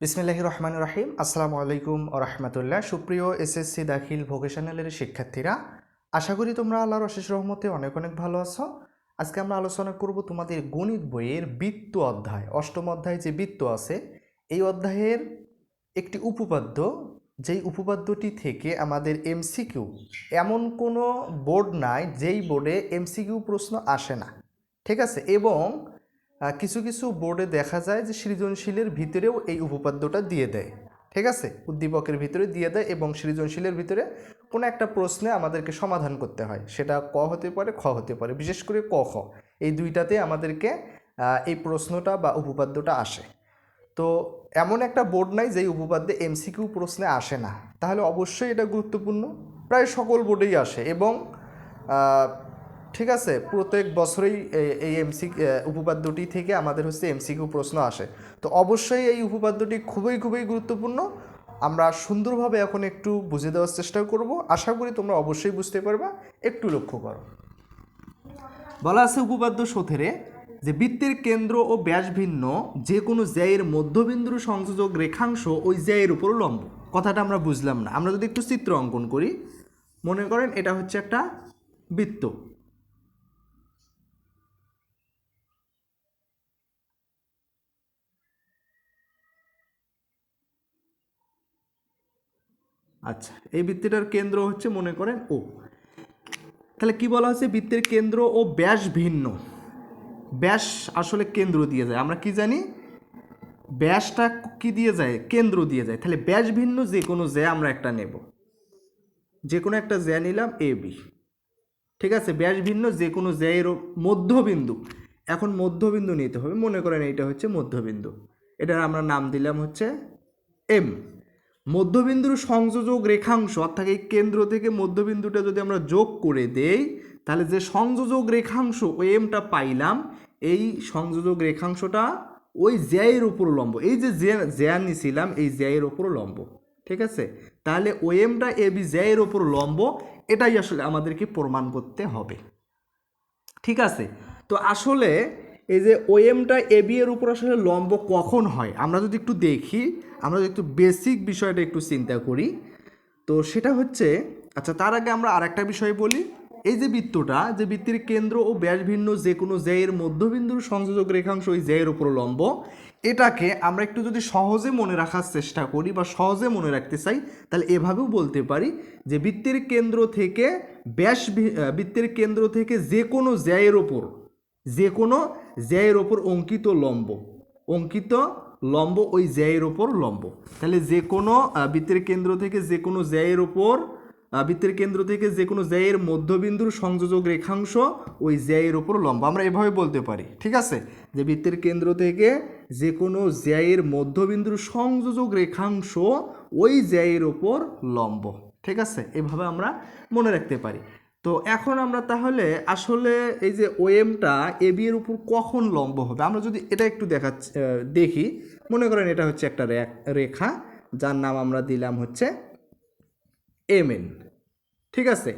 বিসমিল্লাহ রহমান রাহিম। আসসালামু আলাইকুম ও রহমতুল্লাহ। সুপ্রিয় এসএসসি দাখিল ভোকেশনালের শিক্ষার্থীরা, আশা করি তোমরা আল্লাহর অশেষ রহমতে অনেক অনেক ভালো আছো। আজকে আমরা আলোচনা করব তোমাদের গণিত বইয়ের বৃত্ত অধ্যায়, অষ্টম অধ্যায় যে বৃত্ত আছে, এই অধ্যায়ের একটি উপপাদ্য, যেই উপপাদ্যটি থেকে আমাদের এমসিকিউ, এমন কোনো বোর্ড নাই যেই বোর্ডে এমসিকিউ প্রশ্ন আসে না। ঠিক আছে? এবং কিছু কিছু বোর্ডে দেখা যায় যে সৃজনশীলের ভিতরেও এই উপপাদ্যটা দিয়ে দেয়। ঠিক আছে? উদ্দীপকের ভিতরে দিয়ে দেয় এবং সৃজনশীলের ভিতরে কোনো একটা প্রশ্নে আমাদেরকে সমাধান করতে হয়। সেটা ক হতে পারে, খ হতে পারে, বিশেষ করে ক, খ। এই দুইটাতে আমাদেরকে এই প্রশ্নটা বা উপপাদ্যটা আসে। তো এমন একটা বোর্ড নাই যেই উপপাদ্যে এমসিকিউ প্রশ্নে আসে না। তাহলে অবশ্যই এটা গুরুত্বপূর্ণ। প্রায় সকল বোর্ডেই আসে এবং ঠিক আছে, প্রত্যেক বছরেই এই এমসি উপপাদ্যটি থেকে আমাদের হচ্ছে এমসিকিউ প্রশ্ন আসে। তো অবশ্যই এই উপপাদ্যটি খুবই খুবই গুরুত্বপূর্ণ। আমরা সুন্দরভাবে এখন একটু বুঝে দেওয়ার চেষ্টা করব। আশা করি তোমরা অবশ্যই বুঝতে পারবা। একটু লক্ষ্য করো। বলা আছে উপপাদ্য সতেরে যে বৃত্তের কেন্দ্র ও ব্যাস ভিন্ন যে কোনো জ্যায়ের মধ্যবিন্দুর সংযোজক রেখাংশ ওই জ্যায়ের উপর লম্ব। কথাটা আমরা বুঝলাম না। আমরা যদি একটু চিত্র অঙ্কন করি, মনে করেন এটা হচ্ছে একটা বৃত্ত। আচ্ছা এই বৃত্তিটার কেন্দ্র হচ্ছে মনে করেন ও তাহলে কি বলা হচ্ছে বৃত্তের কেন্দ্র ও ব্যাস ভিন্ন। ব্যাস আসলে কেন্দ্র দিয়ে যায়। আমরা কি জানি? ব্যাসটা কি দিয়ে যায়? কেন্দ্র দিয়ে যায়। তাহলে ব্যাস ভিন্ন যে কোনো জ্যা আমরা একটা নেব। যে কোনো একটা জ্যা নিলাম এ বি ঠিক আছে? ব্যাস ভিন্ন যে কোনো জ্যায়ের মধ্যবিন্দু। এখন মধ্যবিন্দু নিতে হবে। মনে করেন এইটা হচ্ছে মধ্যবিন্দু। এটার আমরা নাম দিলাম হচ্ছে এম মধ্যবিন্দুর সংযোজক রেখাংশ, অর্থাৎ এই কেন্দ্র থেকে মধ্যবিন্দুটা যদি আমরা যোগ করে দেই, তাহলে যে সংযোজক রেখাংশ ও এমটা পাইলাম, এই সংযোজক রেখাংশটা ওই জ্যায়ের উপর লম্ব, এই যে জ্যা নিছিলাম এই জ্যায়ের উপর লম্ব, ঠিক আছে? তাহলে ও এমটা এ বি জ্যায়ের উপর লম্ব, এটাই আসলে আমাদেরকে প্রমাণ করতে হবে, ঠিক আছে? তো আসলে এই যে ওএমটা এবি এর উপর আসলে লম্ব কখন হয়? আমরা যদি একটু দেখি, আমরা যদি একটু বেসিক বিষয়টা একটু চিন্তা করি, তো সেটা হচ্ছে আচ্ছা তার আগে আমরা আরেকটা বিষয় বলি। এই যে বৃত্তটা, যে বৃত্তের কেন্দ্র ও ব্যাস ভিন্ন যে কোনো জ্যায়ের মধ্যবিন্দুর সংযোজক রেখাংশ ওই জ্যায়ের উপর লম্ব, এটাকে আমরা একটু যদি সহজে মনে রাখার চেষ্টা করি বা সহজে মনে রাখতে চাই, তাহলে এভাবেও বলতে পারি যে বৃত্তের কেন্দ্র থেকে ব্যাস বৃত্তের কেন্দ্র থেকে যে কোনো জ্যায়ের ওপর যে কোনো জ্যায়ের ওপর অঙ্কিত লম্ব। অঙ্কিত লম্ব ওই জ্যায়ের ওপর লম্ব। তাহলে যে কোনো বৃত্তের কেন্দ্র থেকে যে কোনো জ্যায়ের ওপর বৃত্তের কেন্দ্র থেকে যে কোনো জ্যায়ের মধ্যবিন্দুর সংযোজক রেখাংশ ওই জ্যায়ের ওপর লম্ব। আমরা এভাবে বলতে পারি, ঠিক আছে? যে বৃত্তের কেন্দ্র থেকে যে কোনো জ্যায়ের মধ্যবিন্দুর সংযোজক রেখাংশ ওই জ্যায়ের ওপর লম্ব, ঠিক আছে? এভাবে আমরা মনে রাখতে পারি। তো এখন আমরা তাহলে আসলে এই যে ওএমটা এবি এর উপর কখন লম্ব হবে? আমরা যদি এটা একটু আহ, দেখি। মনে করেন এটা হচ্ছে একটা রেখা যার নাম আমরা দিলাম হচ্ছে এমএন ঠিক আছে?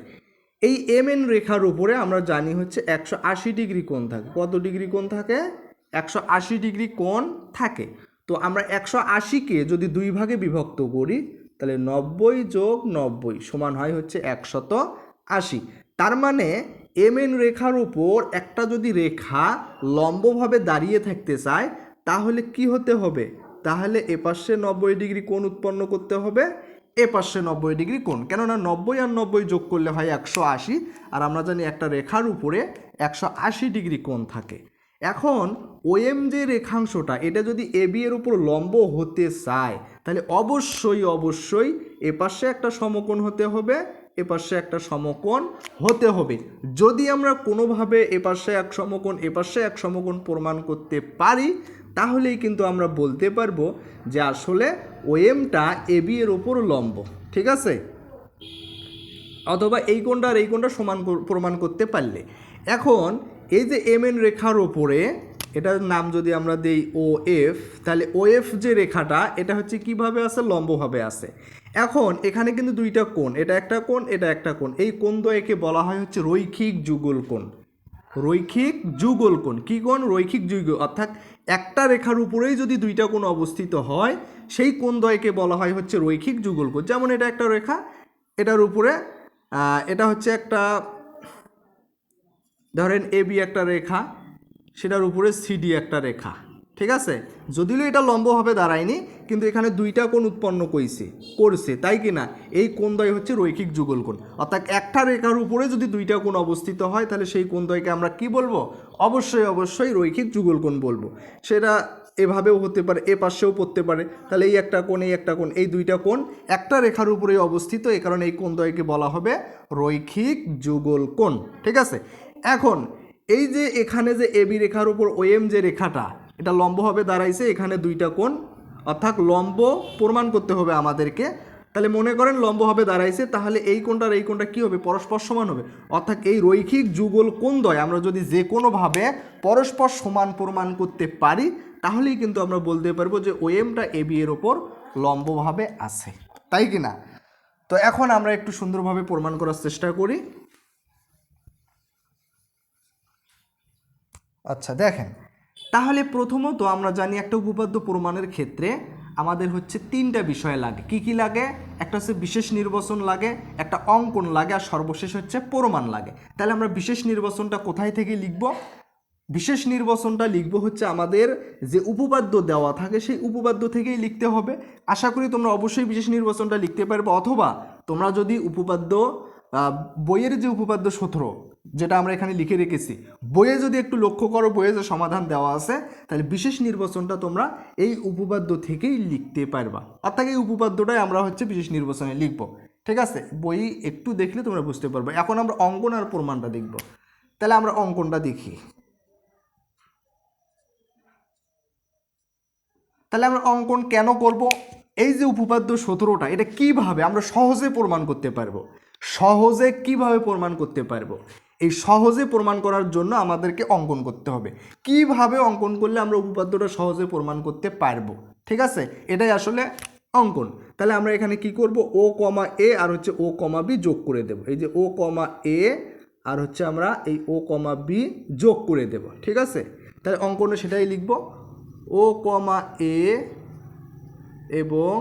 এই এমএন রেখার উপরে আমরা জানি হচ্ছে একশো আশি ডিগ্রি কোণ থাকে। কত ডিগ্রি কোণ থাকে? একশো আশি ডিগ্রি কোণ থাকে। তো আমরা একশো আশিকে যদি দুই ভাগে বিভক্ত করি তাহলে নব্বই যোগ নব্বই সমান হয় হচ্ছে একশত আশি। তার মানে এমএন রেখার উপর একটা যদি রেখা লম্বভাবে দাঁড়িয়ে থাকতে চায়, তাহলে কি হতে হবে? তাহলে এপাশে নব্বই ডিগ্রি কোণ উৎপন্ন করতে হবে, এ পাশে নব্বই ডিগ্রি কোণ। কেননা নব্বই আর নব্বই যোগ করলে হয় একশো আশি, আর আমরা জানি একটা রেখার উপরে একশো আশি ডিগ্রি কোণ থাকে। এখন ওএম যে রেখাংশটা, এটা যদি এবি এর উপর লম্ব হতে চায়, তাহলে অবশ্যই অবশ্যই এ পাশে একটা সমকোণ হতে হবে এ পাশে একটা সমকোণ হতে হবে। যদি আমরা কোনোভাবে এ পাশে এক সমকোণ এ পাশে এক সমকোণ প্রমাণ করতে পারি, তাহলেই কিন্তু আমরা বলতে পারব যে আসলে ওএমটা এবি এর ওপর লম্ব, ঠিক আছে? অথবা এই কোণটা আর এই কোণটা সমান প্রমাণ করতে পারলে। এখন এই যে এম এন রেখার ওপরে, এটার নাম যদি আমরা দেই ও এফ তাহলে ও এফ যে রেখাটা, এটা হচ্ছে কীভাবে আছে? লম্বভাবে আছে। এখন এখানে কিন্তু দুইটা কোণ, এটা একটা কোণ, এটা একটা কোণ। এই কোণ দ্বয়কে বলা হয় হচ্ছে রৈখিক যুগল কোণ। রৈখিক যুগল কোণ, কি কোণ? রৈখিক যুগ, অর্থাৎ একটা রেখার উপরেই যদি দুইটা কোণ অবস্থিত হয়, সেই কোণ দ্বয়কে বলা হয় হচ্ছে রৈখিক যুগলকোণ যেমন এটা একটা রেখা, এটার উপরে এটা হচ্ছে একটা, ধরেন এ বি একটা রেখা, সেটার উপরে সিডি একটা রেখা। ঠিক আছে? যদিও এটা লম্বভাবে দাঁড়ায়নি, কিন্তু এখানে দুইটা কোণ উৎপন্ন কইছে, করছে, তাই কি না? এই কোণদ্বয় হচ্ছে রৈখিক যুগল কোণ। অর্থাৎ একটা রেখার উপরে যদি দুইটা কোণ অবস্থিত হয়, তাহলে সেই কোণদ্বয়কে আমরা কি বলব? অবশ্যই অবশ্যই রৈখিক যুগল কোণ বলব। সেটা এভাবেও হতে পারে, এ পাশেও পড়তে পারে। তাহলে এই একটা কোণ, এই একটা কোণ, এই দুইটা কোণ একটা রেখার উপরেই অবস্থিত। এই কারণে এই কোণদ্বয়কে বলা হবে রৈখিক যুগল কোণ। ঠিক আছে? এখন, এই যে এখানে যে এবি রেখার উপর ওএম যে রেখাটা এটা লম্বভাবে দাঁড়াইছে এখানে দুইটা কোণ। অর্থাৎ লম্ব প্রমাণ করতে হবে আমাদেরকে। তাহলে মনে করেন লম্বভাবে দাঁড়াইছে, তাহলে এই কোণটার এই কোণটা কী হবে? পরস্পর সমান হবে। অর্থাৎ এই রৈখিক যুগল কোণ দ্বয় আমরা যদি যে কোনোভাবে পরস্পর সমান প্রমাণ করতে পারি, তাহলেই কিন্তু আমরা বলতে পারব যে ওএমটা এবি এর ওপর লম্বভাবে আছে। তাই কি না? তো এখন আমরা একটু সুন্দরভাবে প্রমাণ করার চেষ্টা করি। আচ্ছা দেখেন। তাহলে প্রথমত আমরা জানি একটা উপপাদ্য প্রমাণের ক্ষেত্রে আমাদের হচ্ছে তিনটা বিষয় লাগে। কি কি লাগে? একটা হচ্ছে বিশেষ নির্বাচন লাগে, একটা অঙ্কন লাগে, আর সর্বশেষ হচ্ছে প্রমাণ লাগে। তাহলে আমরা বিশেষ নির্বাচনটা কোথায় থেকে লিখব? বিশেষ নির্বাচনটা লিখব হচ্ছে আমাদের যে উপপাদ্য দেওয়া থাকে সেই উপপাদ্য থেকেই লিখতে হবে। আশা করি তোমরা অবশ্যই বিশেষ নির্বাচনটা লিখতে পারবে, অথবা তোমরা যদি উপপাদ্য বইয়ের যে উপপাদ্য সূত্র যেটা আমরা এখানে লিখে রেখেছি। বইয়ে যদি একটু লক্ষ্য করো, বইয়ে যে সমাধান দেওয়া আছে, তাহলে বিশেষ নির্বাচনটা তোমরা এই উপপাদ্য থেকেই লিখতে পারবা। অর্থাৎ এই উপপাদ্যটাই আমরা হচ্ছে বিশেষ নির্বাচনে লিখব। ঠিক আছে? বই একটু দেখলে তোমরা বুঝতে পারবে। এখন আমরা অঙ্কন আর প্রমাণটা দেখব। তাহলে আমরা অঙ্কনটা দেখি। তাহলে আমরা অঙ্কন কেন করব? এই যে উপপাদ্য সতেরোটা, এটা কীভাবে আমরা সহজে প্রমাণ করতে পারব? সহজে কীভাবে প্রমাণ করতে পারব? এই সহজে প্রমাণ করার জন্য আমাদেরকে অঙ্কন করতে হবে। কীভাবে অঙ্কন করলে আমরা উপপাদ্যটা সহজে প্রমাণ করতে পারব? ঠিক আছে? এটাই আসলে অঙ্কন। তাহলে আমরা এখানে কি করব? ও কমা এ আর হচ্ছে ও কমা বি যোগ করে দেব। এই যে ও কমা এ আর হচ্ছে আমরা এই ও কমা বি যোগ করে দেব। ঠিক আছে? তাহলে অঙ্কনে সেটাই লিখব। ও কমা এ এবং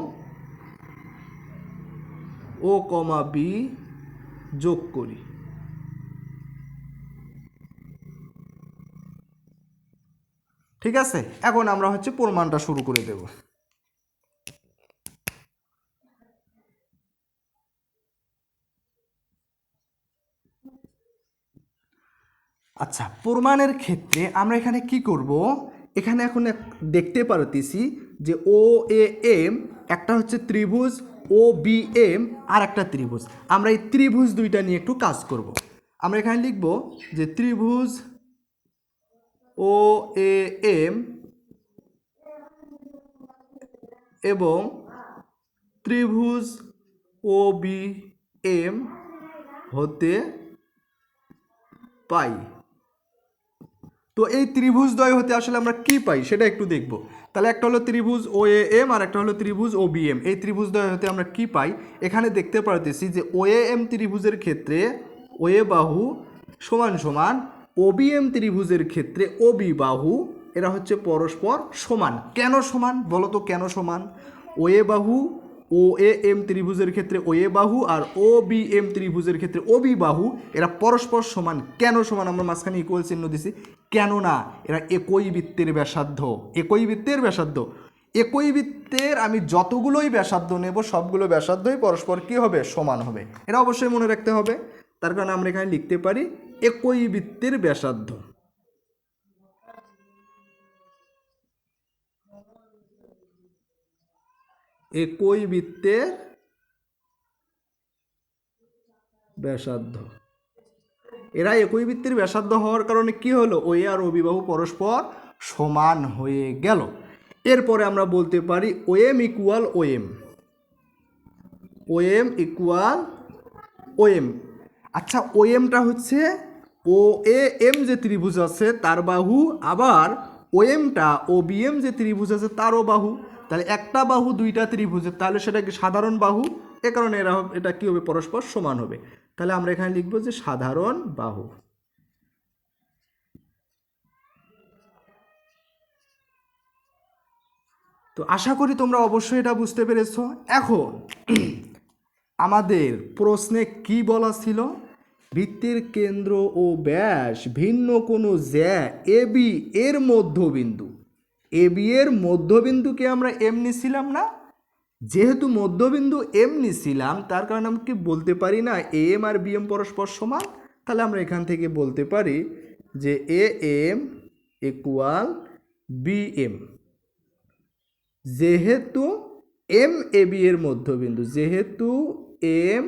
ও কমা বি যোগ করি। ঠিক আছে? এখন আমরা হচ্ছে প্রমাণটা শুরু করে দেব। আচ্ছা প্রমাণের ক্ষেত্রে আমরা এখানে কি করব? এখানে এখন দেখতে পারতেছি যে ও এ এম একটা হচ্ছে ত্রিভুজ ও বি এম আর একটা ত্রিভুজ। আমরা এই ত্রিভুজ দুইটা নিয়ে একটু কাজ করব। আমরা এখানে লিখব যে ত্রিভুজ ও এ এম এবং ত্রিভুজ ও বি এম হতে পাই। তো এই ত্রিভুজদ্বয় হতে আসলে আমরা কি পাই সেটা একটু দেখব। তাহলে একটা হলো ত্রিভুজ ও এ এম আর একটা হলো ত্রিভুজ ও বি এম এই ত্রিভুজদ্বয় হতে আমরা কি পাই? এখানে দেখতে পারতেছি যে ও এ এম ত্রিভুজের ক্ষেত্রে ও এ বাহু সমান সমান ও বি এম ত্রিভুজের ক্ষেত্রে ও বি বাহু, এরা হচ্ছে পরস্পর সমান। কেন সমান? বলো তো কেন সমান? ও এ বাহু ও এ এম ত্রিভুজের ক্ষেত্রে ও এ বাহু আর ও বি এম ত্রিভুজের ক্ষেত্রে ও বি বাহু, এরা পরস্পর সমান। কেন সমান? আমরা মাঝখানে ইকুয়াল চিহ্ন দিছি। কেন না? এরা একই বৃত্তের ব্যাসার্ধ। একই বৃত্তের ব্যাসার্ধ। একই বৃত্তের আমি যতগুলোই ব্যাসার্ধ নেব, সবগুলো ব্যাসার্ধই পরস্পর কী হবে? সমান হবে। এটা অবশ্যই মনে রাখতে হবে। তার কারণে আমরা এখানে লিখতে পারি একই বৃত্তের ব্যাসার্ধ। একই বৃত্তের ব্যাসার্ধ। এরা একই বৃত্তের ব্যাসার্ধ হওয়ার কারণে কি হলো? ও এ আর অবিবাহু পরস্পর সমান হয়ে গেল। এরপরে আমরা বলতে পারি O M equal O M. O M equal O M. আচ্ছা ও এমটা হচ্ছে ও এ এম যে ত্রিভুজ আছে, তার বাহু, আবার ও এমটা ও বি এম যে ত্রিভুজ আছে, তারও বাহু। তাহলে একটা বাহু, দুইটা ত্রিভুজের তাহলে সেটা কি সাধারণ বাহু। এ কারণে এরা এটা কী হবে? পরস্পর সমান হবে। তাহলে আমরা এখানে লিখব যে সাধারণ বাহু। তো আশা করি তোমরা অবশ্যই এটা বুঝতে পেরেছ। এখন, আমাদের প্রশ্নে কি বলা ছিল? বৃত্তের কেন্দ্র ও ব্যাস ভিন্ন কোনো জ্যা এ, বি এর মধ্যবিন্দু। এ, বি এর মধ্যবিন্দুকে আমরা এম নিছিলাম না? যেহেতু মধ্যবিন্দু এম নিছিলাম তার কারণে আমি কি বলতে পারি না এ, এম আর বি, এম পরস্পর সমান? তাহলে আমরা এখান থেকে বলতে পারি যে A, M equal B M যেহেতু এম, এ, বি এর মধ্যবিন্দু, যেহেতু এম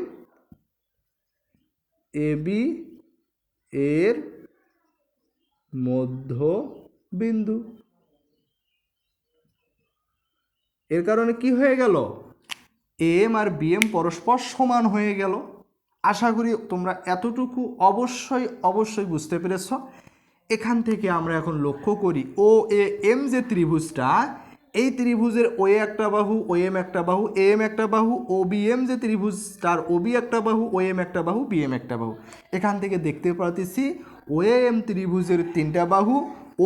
এ বি এর মধ্যবিন্দু। এর কারণে কি হয়ে গেল? এম আর বিএম পরস্পর সমান হয়ে গেল। আশা করি তোমরা এতটুকু অবশ্যই অবশ্যই বুঝতে পেরেছ। এখান থেকে আমরা এখন লক্ষ্য করি ও এ এম যে ত্রিভুজটা এই ত্রিভুজের ও এ একটা বাহু ও এম একটা বাহু এ এম একটা বাহু ও বি এম যে ত্রিভুজ, তার ও বি একটা বাহু ও এম একটা বাহু বি এম একটা বাহু। এখান থেকে দেখতে পাচ্ছি ও এম ত্রিভুজের তিনটা বাহু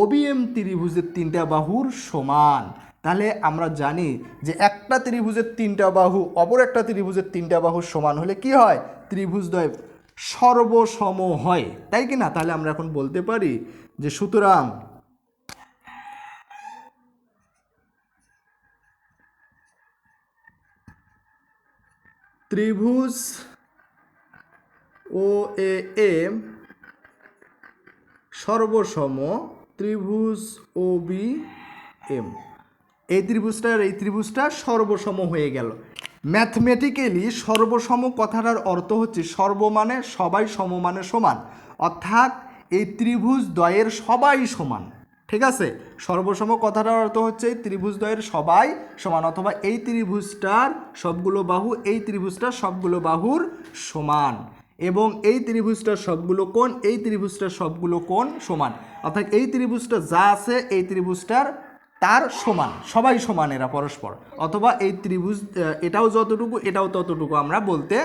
ও বি এম ত্রিভুজের তিনটা বাহুর সমান। তাহলে আমরা জানি যে একটা ত্রিভুজের তিনটা বাহু, অপর একটা ত্রিভুজের তিনটা বাহু সমান হলে কি হয়? ত্রিভুজদ্বয় সর্বসম হয়। তাই কি না? তাহলে আমরা এখন বলতে পারি যে সুতরাং ত্রিভুজ ও এ এম সর্বসম ত্রিভুজ ও বি এম এই ত্রিভুজটা আর এই ত্রিভুজটা সর্বসম হয়ে গেল। ম্যাথমেটিক্যালি সর্বসম কথাটার অর্থ হচ্ছে সর্বমানে সবাই সমমানে সমান। অর্থাৎ এই ত্রিভুজ দ্বয়ের সবাই সমান। ঠিক আছে? সর্বসম কথাটার অর্থ হচ্ছে এই ত্রিভুজ দ্বয়ের সবাই সমান অথবা এই ত্রিভুজটার সবগুলো বাহু, এই ত্রিভুজটার সবগুলো বাহুর সমান। এবং এই ত্রিভুজটার সবগুলো কোণ, এই ত্রিভুজটার সবগুলো কোণ সমান। অর্থাৎ এই ত্রিভুজটা যা আছে, এই ত্রিভুজটার তার সমান। সবাই সমান এরা পরস্পর। অথবা এই ত্রিভুজ এটাও যতটুকু, এটাও ততটুকু আমরা বলতে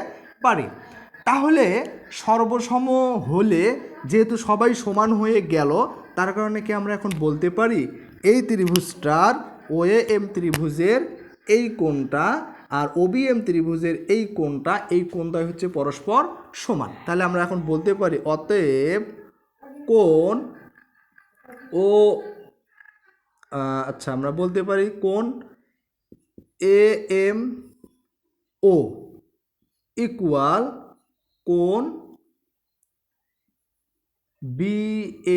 পারি। তাহলে সর্বসম হলে যেহেতু সবাই সমান হয়ে গেল তার কারণে কি আমরা এখন বলতে পারি এই ত্রিভুজটার ও এম ত্রিভুজের এই কোণটা আর ওবিএম ত্রিভুজের এই কোণটা, এই কোণটাই হচ্ছে পরস্পর সমান। তাহলে আমরা এখন বলতে পারি অতএব কোণ ও আচ্ছা আমরা বলতে পারি কোন এ এম ও ইকুয়াল কোন বি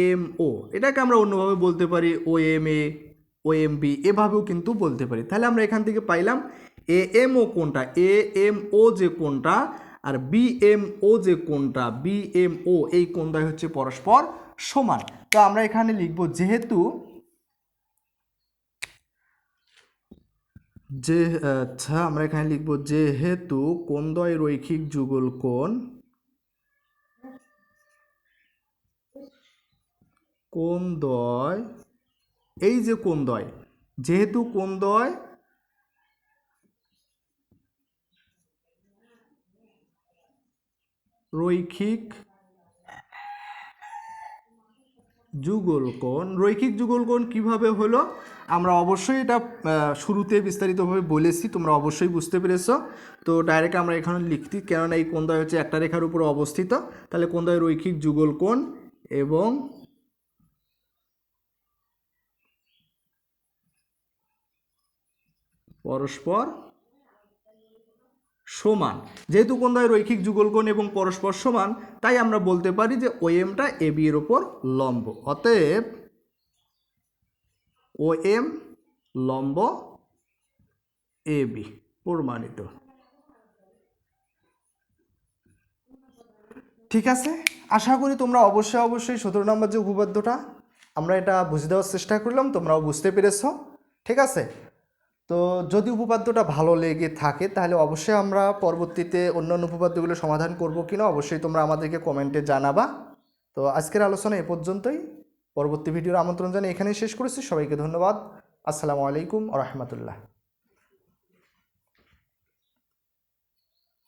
এম ও এটাকে আমরা অন্যভাবে বলতে পারি O M A O M B এভাবেও কিন্তু বলতে পারি। তাহলে আমরা এখান থেকে পাইলাম এ এম ও কোনটা? এ এম ও যে কোনটা আর বি এম ও যে কোনটা? বি এম ও এই কোনটাই হচ্ছে পরস্পর সমান। তো আমরা এখানে লিখব যেহেতু, যে আচ্ছা আমরা এখানে লিখব যেহেতু কোণদ্বয় রৈখিক যুগল কোণ কোণদ্বয় এই যে কোণদ্বয় যেহেতু কোণদ্বয় রৈখিক যুগল কোণ রৈখিক যুগল কোণ কীভাবে হলো? আমরা অবশ্যই এটা শুরুতে বিস্তারিতভাবে বলেছি, তোমরা অবশ্যই বুঝতে পেরেছ। তো ডাইরেক্ট আমরা এখানে লিখতি, কেননা এই কোণদ্বয় হচ্ছে একটা রেখার উপরে অবস্থিত। তাহলে কোণদ্বয় রৈখিক যুগল কোণ এবং পরস্পর সমান। যেহেতু কোণদ্বয় রৈখিক যুগলকোণ এবং পরস্পর সমান, তাই আমরা বলতে পারি যে ও এমটা এ বি এর ওপর লম্ব। অতএব ও এম লম্ব এ বি প্রমাণিত। ঠিক আছে? আশা করি তোমরা অবশ্যই অবশ্যই সতেরো নম্বর যে উপপাদ্যটা, আমরা এটা বুঝে দেওয়ার চেষ্টা করলাম, তোমরাও বুঝতে পেরেছ। ঠিক আছে? তো যদি উপপাদ্যটা ভালো লেগে থাকে, তাহলে অবশ্যই আমরা পরবর্তীতে অন্যান্য উপপাদ্যগুলো সমাধান করব কিনা অবশ্যই তোমরা আমাদেরকে কমেন্টে জানাবা। তো আজকের আলোচনা এ পর্যন্তই। পরবর্তী ভিডিওর আমন্ত্রণ জানিয়ে এখানেই শেষ করেছি। সবাইকে ধন্যবাদ। আসসালামু আলাইকুম রহমতুল্লাহ।